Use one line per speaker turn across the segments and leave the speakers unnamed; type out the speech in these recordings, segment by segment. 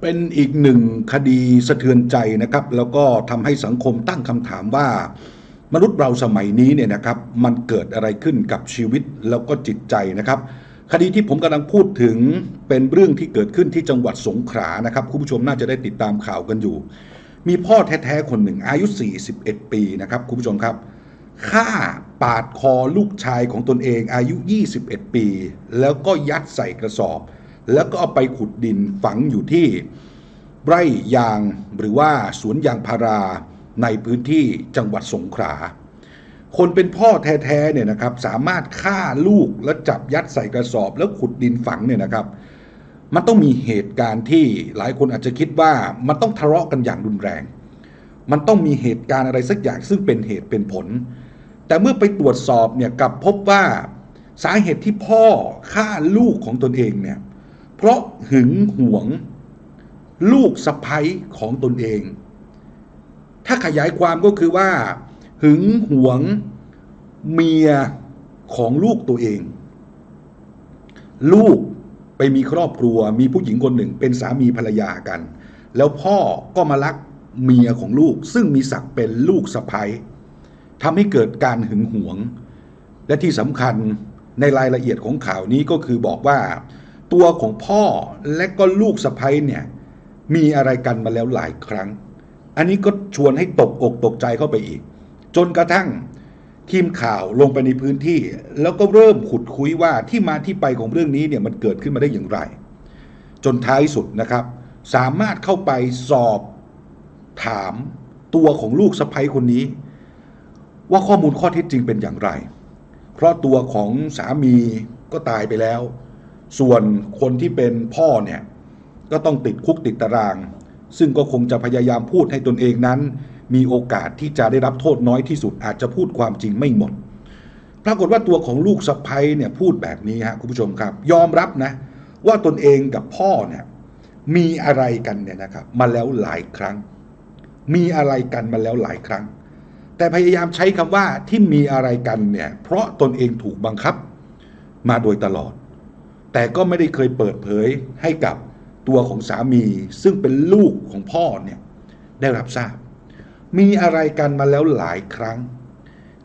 เป็นอีกหนึ่งคดีสะเทือนใจนะครับ แล้วก็ทำให้สังคมตั้งคำถามว่ามนุษย์เราสมัยนี้เนี่ยนะครับมันเกิดอะไรขึ้นกับชีวิตแล้วก็จิตใจนะครับ คดีที่ผมกำลังพูดถึงเป็นเรื่องที่เกิดขึ้นที่จังหวัดสงขลานะครับคุณผู้ชมน่าจะได้ติดตามข่าวกันอยู่ มีพ่อแท้ๆคนหนึ่งอายุ 41 ปีนะครับคุณผู้ชมครับฆ่าปาดคอลูกชายของตนเองอายุ 21 ปี แล้วก็ยัดใส่กระสอบ แล้วก็เอาไปขุดดินฝังอยู่ที่ไร่ยางหรือว่าสวนยางพาราในพื้นที่จังหวัดสงขลา คนเป็นพ่อแท้ๆเนี่ยนะครับ สามารถฆ่าลูกแล้วจับยัดใส่กระสอบ แล้วขุดดินฝังเนี่ยนะครับ มันต้องมีเหตุการณ์ที่หลายคนอาจจะคิดว่ามันต้องทะเลาะกันอย่างรุนแรง มันต้องมีเหตุการณ์อะไรสักอย่างซึ่งเป็นเหตุเป็นผล แต่เมื่อไปตรวจสอบเนี่ยกลับพบว่าสาเหตุที่พ่อฆ่าลูกของตนเองเนี่ย เพราะหึงหวง ลูกสะพ้ยของตนเอง ถ้าขยายความก็คือว่า หึงหวงเมียของลูกตัวเอง ลูกไปมีครอบครัวมีผู้หญิงคนหนึ่งเป็นสามีภรรยากัน แล้วพ่อก็มารักเมียของลูก ซึ่งมีศักดิ์เป็นลูกสะพ้ยทำให้เกิดการหึงหวง และที่สำคัญในรายละเอียดของข่าวนี้ก็คือบอกว่า ตัวของพ่อและก็ลูกสะพ้ยเนี่ยมีอะไรกันมาแล้วหลายครั้ง อันนี้ก็ชวนให้ตกอกตกใจเข้าไปอีก จนกระทั่งทีมข่าวลงไปในพื้นที่ แล้วก็เริ่มขุดคุยว่าที่มาที่ไปของเรื่องนี้เนี่ยมันเกิดขึ้นมาได้อย่างไร จนท้ายสุดนะครับ สามารถเข้าไปสอบถามตัวของลูกสะพ้ยคนนี้ ว่าข้อมูลข้อเท็จจริงเป็นอย่างไร เพราะตัวของสามีก็ตายไปแล้ว ส่วนคนที่เป็นพ่อเนี่ยก็ต้องติดคุกติดตาราง ซึ่งก็คงจะพยายามพูดให้ตนเองนั้น มีโอกาสที่จะได้รับโทษน้อยที่สุดอาจจะพูดความจริงไม่หมด ปรากฏว่าตัวของลูกสะพ้ยเนี่ยพูดแบบนี้ฮะคุณผู้ชมครับ ยอมรับนะว่าตนเองกับพ่อเนี่ยมีอะไรกันเนี่ยนะครับมาแล้วหลายครั้ง มีอะไรกันมาแล้วหลายครั้ง แต่พยายามใช้คำว่าที่มีอะไรกันเนี่ยเพราะตนเองถูกบังคับมาโดยตลอด แต่ก็ไม่ได้เคยเปิดเผยให้กับตัวของสามี ซึ่งเป็นลูกของพ่อเนี่ยได้รับทราบ มีอะไรกันมาแล้วหลายครั้ง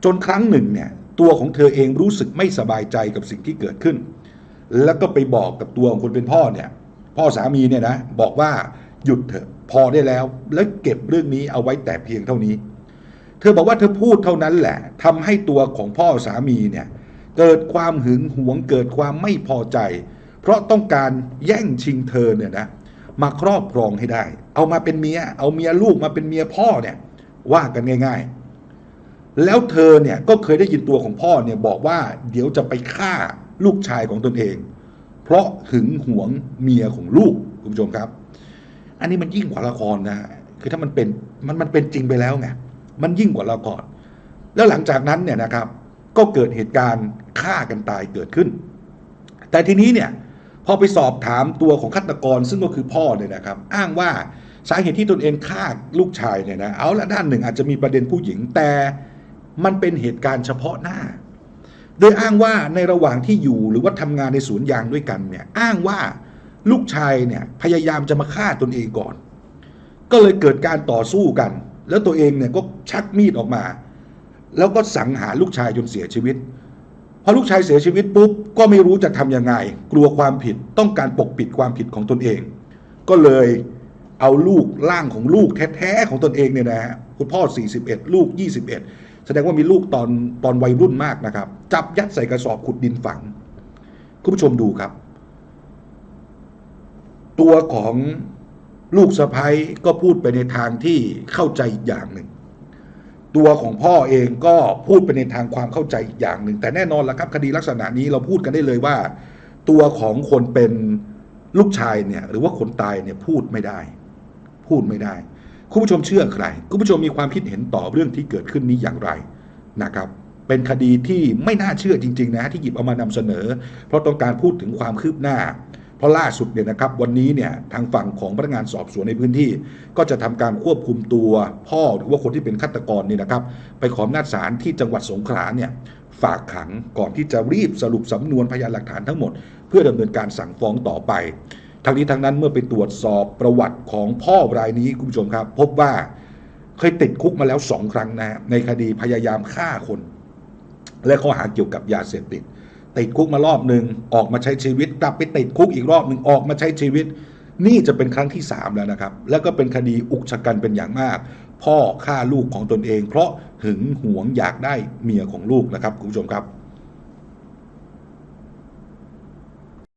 จนครั้งหนึ่งเนี่ยตัวของเธอเองรู้สึกไม่สบายใจกับสิ่งที่เกิดขึ้น แล้วก็ไปบอกกับตัวของคนเป็นพ่อเนี่ย พ่อสามีเนี่ยนะบอกว่าหยุดเถอะพอได้แล้ว แล้วเก็บเรื่องนี้เอาไว้แต่เพียงเท่านี้ เธอบอกว่าเธอพูดเท่านั้นแหละทำให้ตัวของพ่อสามีเนี่ย เกิดความหึงหวงเกิดความไม่พอใจ เพราะต้องการแย่งชิงเธอเนี่ยนะมาครอบครองให้ได้ เอามาเป็นเมีย เอาเมียลูกมาเป็นเมียพ่อเนี่ยว่ากันง่าย ๆ แล้วเธอเนี่ยก็เคยได้ยินตัวของพ่อเนี่ยบอกว่าเดี๋ยวจะไปฆ่าลูกชายของตนเอง เพราะหึงหวงเมียของลูกคุณผู้ชมครับ อันนี้มันยิ่งกว่าละครนะคือถ้ามันเป็นมันมันเป็นจริงไปแล้วไงมันยิ่งกว่าละครแล้วหลังจากนั้นเนี่ยนะครับ ก็เกิดเหตุการณ์ ฆ่ากันตายเกิดขึ้น แต่ทีนี้เนี่ยพอไปสอบถามตัวของฆาตกรซึ่งก็คือพ่อเนี่ยนะครับ อ้างว่าสาเหตุที่ตนเองฆ่าลูกชายเนี่ยนะเอาละด้านหนึ่งอาจจะมีประเด็นผู้หญิงแต่มันเป็นเหตุการณ์เฉพาะหน้า โดยอ้างว่าในระหว่างที่อยู่หรือว่าทำงานในสวนยางด้วยกันเนี่ยอ้างว่าลูกชายเนี่ยพยายามจะมาฆ่าตนเองก่อน ก็เลยเกิดการต่อสู้กัน แล้วตัวเองเนี่ยก็ชักมีดออกมา แล้วก็สังหารลูกชายจนเสียชีวิต พอลูกชายเสียชีวิตปุ๊บก็ไม่รู้จะทำยังไง กลัวความผิดต้องการปกปิดความผิดของตนเอง ก็เลยเอาลูกร่างของลูกแท้ๆของตนเองเนี่ยนะฮะคุณพ่อ 41 ลูก 21 แสดงว่ามีลูกตอนตอนวัยรุ่นมากนะครับ จับยัดใส่กระสอบขุดดินฝัง คุณผู้ชมดูครับ ตัวของลูกสะพ้ยก็พูดไปในทางที่เข้าใจอีกอย่างหนึ่ง ตัวของพ่อเองก็พูดไปในทางความเข้าใจอีกอย่างหนึ่ง แต่แน่นอนละครับคดีลักษณะนี้เราพูดกันได้เลยว่า ตัวของคนเป็นลูกชายเนี่ยหรือว่าคนตายเนี่ยพูดไม่ได้ พูดไม่ได้ คุณผู้ชมเชื่อใครคุณผู้ชมมีความคิดเห็นต่อเรื่องที่เกิดขึ้นนี้อย่างไรนะครับ เป็นคดีที่ไม่น่าเชื่อจริง ๆ นะที่หยิบเอามานำเสนอ เพราะต้องการพูดถึงความคืบหน้า ราะล่าสุดเนี่ยนะครับวันนี้เนี่ยทางฝั่งของพนักงานสอบสวนในพื้นที่ ก็จะทำการควบคุมตัวพ่อหรือว่าคนที่เป็นฆาตกรนี่นะครับ ไปขออำนาจศาลที่จังหวัดสงขลาเนี่ยฝากขังก่อนที่จะรีบสรุปสำนวนพยานหลักฐานทั้งหมด เพื่อดำเนินการสั่งฟ้องต่อไปทั้งนี้ทั้งนั้นเมื่อไปตรวจสอบประวัติของพ่อรายนี้คุณผู้ชมครับ พบว่าเคยติดคุกมาแล้วสองครั้งนะฮะในคดีพยายามฆ่าคน และข้อหาเกี่ยวกับยาเสพติด ติดคุกมารอบหนึ่งออกมาใช้ชีวิตกลับไปติดคุกอีกรอบหนึ่งออกมาใช้ชีวิต นี่จะเป็นครั้งที่สามแล้วนะครับ แล้วก็เป็นคดีอุกชะกันเป็นอย่างมาก พ่อฆ่าลูกของตนเอง เพราะหึงหวงอยากได้เมียของลูกนะครับคุณผู้ชมครับ